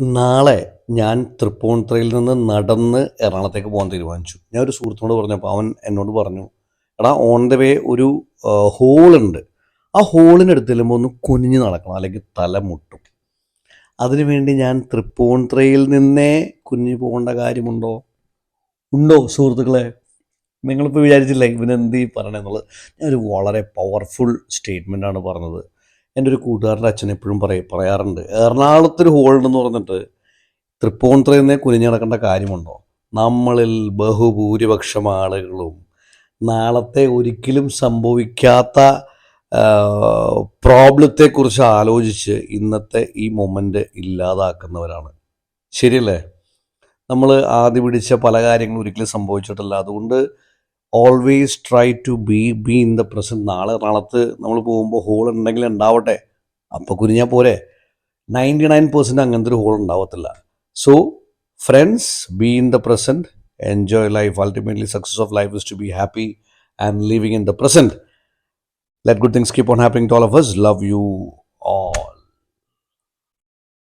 നാളെ ഞാൻ തൃപ്പൂണിത്തുറയിൽ നിന്ന് നടന്ന് എറണാകുളത്തേക്ക് പോകാൻ തീരുമാനിച്ചു. ഞാൻ ഒരു സുഹൃത്തിനോട് പറഞ്ഞപ്പോൾ അവൻ എന്നോട് പറഞ്ഞു എടാ ഓൺ ദ വേ ഒരു ഹോളുണ്ട് ആ ഹോളിനടുത്ത് ചെല്ലുമ്പോൾ ഒന്ന് കുനിഞ്ഞ് നടക്കണം അല്ലെങ്കിൽ തല മുട്ടും. അതിനുവേണ്ടി ഞാൻ തൃപ്പൂണിത്തുറയിൽ നിന്നേ കുനിഞ്ഞു പോകേണ്ട കാര്യമുണ്ടോ? ഉണ്ടോ സുഹൃത്തുക്കളെ? നിങ്ങളിപ്പോൾ വിചാരിച്ചില്ലേ ഇവനെന്ത് ഈ പറയണമെന്നുള്ളത് ഞാനൊരു വളരെ പവർഫുൾ സ്റ്റേറ്റ്മെന്റാണ് പറഞ്ഞത്. എന്റെ ഒരു കൂട്ടുകാരന്റെ അച്ഛൻ എപ്പോഴും പറയും പറയാറുണ്ട്. എറണാകുളത്തൊരു ഹോൾഡെന്ന് പറഞ്ഞിട്ട് തൃപ്പൂണിത്തുറയിൽ നിന്നേ കുനിഞ്ഞു നടക്കേണ്ട കാര്യമുണ്ടോ? നമ്മളിൽ ബഹുഭൂരിപക്ഷം ആളുകളും നാളത്തെ ഒരിക്കലും സംഭവിക്കാത്ത പ്രോബ്ലത്തെക്കുറിച്ച് ആലോചിച്ച് ഇന്നത്തെ ഈ മൊമെന്റ് ഇല്ലാതാക്കുന്നവരാണ്. ശരിയല്ലേ? നമ്മൾ ആദ്യം പിടിച്ച പല കാര്യങ്ങളും ഒരിക്കലും സംഭവിച്ചിട്ടില്ല. അതുകൊണ്ട് always try to be be in the present നാളെ നാളത്ത് നമ്മൾ പോകുമ്പോൾ ഹോൾ ഉണ്ടെങ്കിൽ ഉണ്ടാവട്ടെ. അപ്പോൾ കുനിഞ്ഞാൽ പോരെ. നയന്റി നയൻ പെർസെന്റ് അങ്ങനത്തെ ഒരു ഹോൾ ഉണ്ടാവത്തില്ല. So friends be in the present enjoy life ultimately success of life is to be happy and living in the present let good things keep on happening to all of us. Love you all.